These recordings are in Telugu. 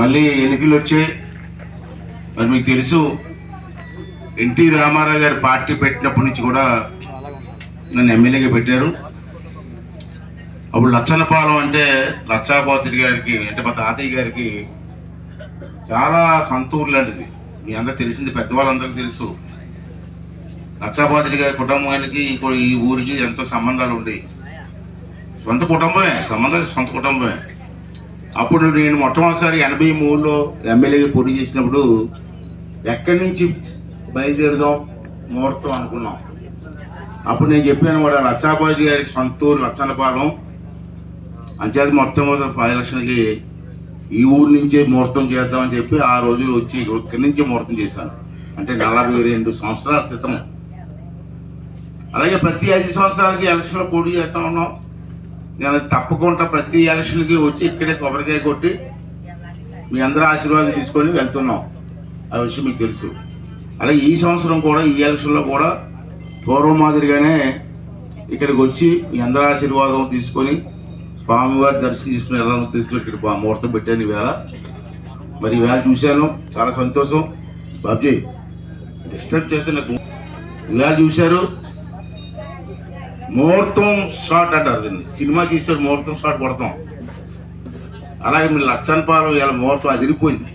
మళ్ళీ ఎన్నికలు వచ్చాయి. మరి మీకు తెలుసు ఎన్టీ రామారావు గారి పార్టీ పెట్టినప్పటి నుంచి కూడా నన్ను ఎమ్మెల్యేగా పెట్టారు. అప్పుడు లచ్చనపాలెం అంటే లచ్చాపోతుడి గారికి అంటే మా తాతయ్య గారికి చాలా సొంతూరు లాంటిది. మీ అందరు తెలిసింది పెద్దవాళ్ళందరికీ తెలుసు. లచ్చాపోతుడి గారి కుటుంబానికి ఈ- ఊరికి ఎంతో సంబంధాలు ఉండేవి సొంత కుటుంబమే సంబంధాలు సొంత కుటుంబమే. అప్పుడు నేను మొట్టమొదటిసారి ఎనభై మూడులో ఎమ్మెల్యేగా పోటీ చేసినప్పుడు ఎక్కడి నుంచి బయలుదేరుదాం ముహూర్తం అనుకున్నాం. అప్పుడు నేను చెప్పాను కూడా లచ్చాబాజీ గారికి సొంతూరు లచ్చనపాలెం అంచేది మొట్టమొదటి పది లక్షలకి ఈ ఊరు నుంచే ముహూర్తం చేద్దామని చెప్పి ఆ రోజులు వచ్చి ఇక్కడి నుంచే ముహూర్తం చేశాను. అంటే నలభై రెండు సంవత్సరాల క్రితం. అలాగే ప్రతి ఐదు సంవత్సరాలకి ఎలక్షన్లో పోటీ చేస్తా ఉన్నాం. నేను తప్పకుండా ప్రతి ఎలక్షన్కి వచ్చి ఇక్కడే కొబ్బరికాయ కొట్టి మీ అందరూ ఆశీర్వాదం తీసుకొని వెళ్తున్నాం. ఆ విషయం మీకు తెలుసు. అలాగే ఈ సంవత్సరం కూడా ఈ ఎలక్షన్లో కూడా పూర్వం మాదిరిగానే ఇక్కడికి వచ్చి మీ అందరూ ఆశీర్వాదం తీసుకొని స్వామివారి దర్శనం తీసుకుని వెళ్ళాలని తీసుకుని ఇక్కడ ముహూర్తం పెట్టాను ఈవేళ. మరి ఈవేళ చూశాను. చాలా సంతోషం. బాబ్జీ డిస్టర్బ్ చేస్తే నాకు ఈవేళ చూశారు. ముహూర్తం షాట్ అంటారు దీన్ని. సినిమా తీసారు ముహూర్తం షాట్ కొడతాం అలాగే మీరు లచ్చన్ పాలెం ఇలా ముహూర్తం అదిరిపోయింది.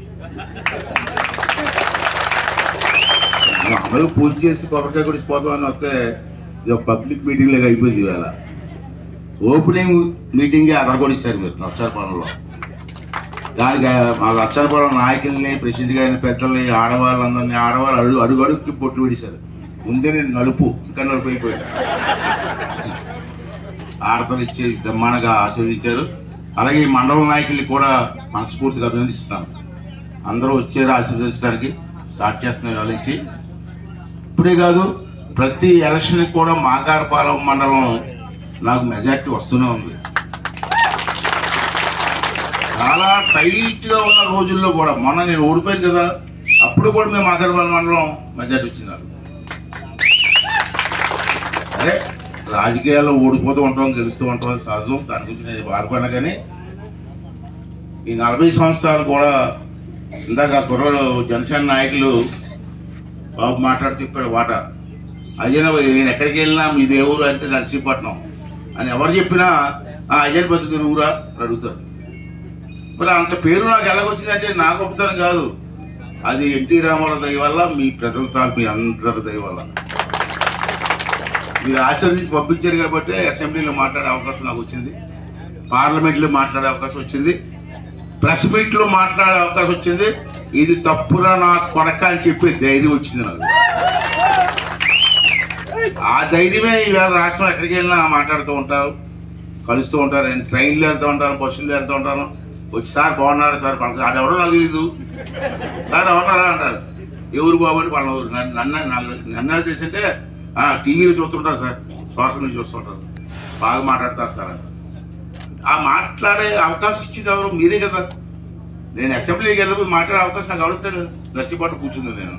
మామూలుగా పూజ చేసి కొబ్బరికాయ కొడిసిపోతాం అని వస్తే ఇది పబ్లిక్ మీటింగ్ లాగా అయిపోయింది ఇవాళ. ఓపెనింగ్ మీటింగే అదరగొడిస్తారు మీరు లక్షారపాలెంలో దానికి మా లక్షారపాలెం నాయకుల్ని ప్రెసిడెంట్ గారిని పెద్దల్ని ఆడవాళ్ళందరినీ ఆడవాళ్ళు అడుగు అడుగు అడుగుకి పొట్టు విడిశారు ముందే నేను నలుపు ఇంకా నలుపు అయిపోయాడు ఆడతలు ఇచ్చి బ్రహ్మాండంగా ఆశీర్వదించారు. అలాగే ఈ మండల నాయకుల్ని కూడా మనస్ఫూర్తిగా అభినందిస్తున్నాను. అందరూ వచ్చారు ఆశీర్వదించడానికి స్టార్ట్ చేస్తున్నారు వాళ్ళు ఇప్పుడే కాదు ప్రతి ఎలక్షన్కి కూడా మాగారపాలెం మండలం నాకు మెజార్టీ వస్తూనే ఉంది. చాలా టైట్గా ఉన్న రోజుల్లో కూడా మొన్న నేను ఓడిపోయాను కదా అప్పుడు కూడా మేము మాగారపాలెం మండలం మెజార్టీ వచ్చింది అరే రాజకీయాల్లో ఓడిపోతూ ఉంటాం గెలుస్తూ ఉంటాం సహజం. దాని గురించి నేను బాధపడినా కానీ ఈ నలభై సంవత్సరాలు కూడా ఇందాక కుర్రాడు జనసేన నాయకులు బాబు మాట్లాడుతూ చెప్పాడు వాట అజయన నేను ఎక్కడికి వెళ్ళినా మీ దేవుడు అంటే నర్సీపట్నం అని ఎవరు చెప్పినా ఆ అజయన బతుకుని ఊరా? అని అడుగుతారు. మరి అంత పేరు నాకు ఎలాగొచ్చిందంటే నా గొప్పతనం కాదు. అది ఎన్టీ రామారావు దయ వల్ల మీ ప్రజల తా మీ అందరి దయ వల్ల. మీరు ఆశీర్వదించి పంపించారు కాబట్టి అసెంబ్లీలో మాట్లాడే అవకాశం నాకు వచ్చింది. పార్లమెంట్లో మాట్లాడే అవకాశం వచ్చింది. ప్రెస్ మీట్లో మాట్లాడే అవకాశం వచ్చింది. ఇది తప్పురా నా కొడక అని చెప్పి ధైర్యం వచ్చింది నాకు. ఆ ధైర్యమే ఈవేళ రాష్ట్రం ఎక్కడికి వెళ్ళినా మాట్లాడుతూ ఉంటారు కలుస్తూ ఉంటారు. నేను ట్రైన్లో వెళ్తూ ఉంటాను బస్సుల్లో వెళ్తూ ఉంటాను. వచ్చి సార్ బాగున్నారు సార్? పలానా ఆడ ఎవరో నాకు తెలియదు సార్ ఎవరున్నారా అంటారు. ఎవరు బాబు అని వాళ్ళ ఊరు. నన్ను నన్ను నన్ను తెలిసింటే టీవీలో చూస్తుంటారు సార్. సోషల్ మీడియా చూస్తుంటారు. బాగా మాట్లాడతారు సార్ ఆ మాట్లాడే అవకాశం ఇచ్చింది ఎవరు? మీరే కదా. నేను అసెంబ్లీకి వెళ్ళిపోయి మాట్లాడే అవకాశం నాకు అడుగుతాను నర్సీపాటు కూర్చుంది నేను.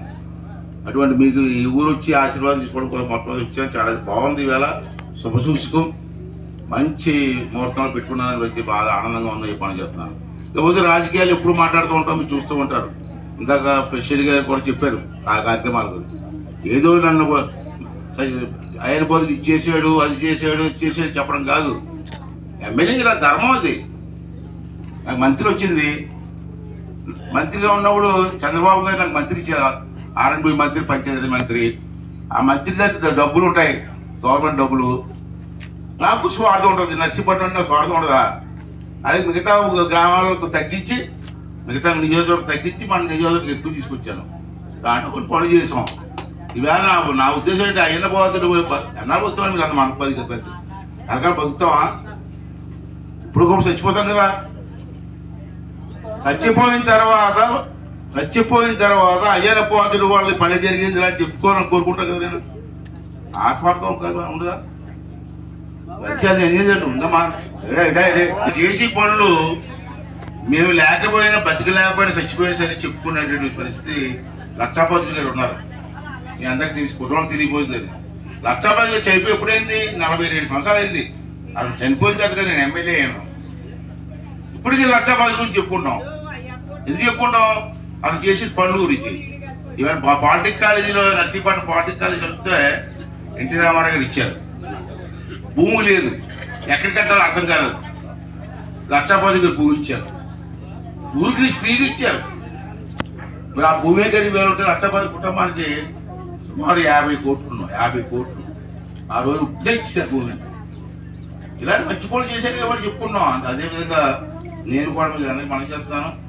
అటువంటి మీకు ఈ ఊరు వచ్చి ఆశీర్వాదం తీసుకోవడం కోసం మొత్తం వచ్చాను. చాలా బాగుంది ఈవేళ శుభసూచకం మంచి ముహూర్తంలో పెట్టుకున్నాను వచ్చి బాగా ఆనందంగా ఉంది ఈ పని చేస్తున్నాను. ఇకపోతే రాజకీయాలు ఎప్పుడు మాట్లాడుతూ ఉంటాం మీరు చూస్తూ ఉంటారు. ఇందాక ప్రెసిడెంట్ గారు కూడా చెప్పారు ఆ కార్యక్రమాల గురించి. ఏదో నన్ను ఆయన బదులు ఇది అది చేసాడు ఇది చేసాడు చెప్పడం కాదు. ఎమ్మెల్యే నా ధర్మం అది. నాకు మంత్రి వచ్చింది. మంత్రిగా ఉన్నప్పుడు చంద్రబాబు గారు నాకు మంత్రి ఇచ్చారు. ఆర్ఎండ్బి మంత్రి పంచాయతీ మంత్రి. ఆ మంత్రి దగ్గర డబ్బులు ఉంటాయి. గవర్నమెంట్ డబ్బులు. నాకు స్వార్థం ఉంటుంది. నర్సీపట్నం అంటే స్వార్థం ఉండదా? అదే మిగతా గ్రామాలకు తగ్గించి మిగతా నియోజకవర్గం తగ్గించి మన నియోజకవర్గం ఎక్కువ తీసుకొచ్చాను. దాంట్లో కొన్ని పనులు చేసాం ఈవేళ నా నా ఉద్దేశం ఏంటి? అయిన పోతుడు ఎన్నాళ్ళు పోతామని మీరు అన్న మనకు పది పెద్ద ఎక్కడ బతుకుతావా? ఇప్పుడు కూడా చచ్చిపోతాం కదా. చచ్చిపోయిన తర్వాత చచ్చిపోయిన తర్వాత అయ్యన పోతుడు వాళ్ళు పని జరిగింది అని చెప్పుకోవాలని కోరుకుంటాను కదా నేను. ఆత్మార్థం కదా ఉండదా? వచ్చేది ఎనిమిది ఉందమ్మా? ఏడే, చేసి పనులు మేము లేకపోయినా బతికి లేకపోయినా చచ్చిపోయినా సరే చెప్పుకునేటువంటి పరిస్థితి లక్షాపతి గారు ఉన్నారు. మీ అందరికి తెలిసి కుటుంబం తెలియపోయింది. లక్షాపతిగా చనిపోయి ఎప్పుడైంది? నలభై రెండు సంవత్సరాలు అయింది అతను చనిపోయిన తర్వాత నేను ఎమ్మెల్యే అయ్యాను. ఇప్పటికీ లక్షాపతి గురించి చెప్పుకుంటాం. ఎందుకు చెప్పుకుంటాం? అతను చేసిన పనుల గురించి. ఈవెన్ పాలిటిక్ కాలేజీలో నర్సీపట్నం పాలిటిక్ కాలేజీ చెప్తే ఎన్టీ రామారావు గారు ఇచ్చారు. భూమి లేదు. ఎక్కడికి కట్టాలో అర్థం కాలేదు. లక్షాపతి గారు భూమి ఇచ్చారు. ఊరికి ఫ్రీగా ఇచ్చారు. మరి ఆ భూమి గడి వేరు ఉంటే లక్షాపతి కుటుంబానికి సుమారు యాభై కోట్లు ఉన్నాయి. యాభై కోట్లు. ఆ రోజు ఇప్పుడే ఇచ్చారు భూమి. ఇలాంటి మంచి పనులు చేశారు కాబట్టి చెప్పుకున్నాం అంత అదేవిధంగా నేను కూడా మీకు అందరికి మనం చేస్తాను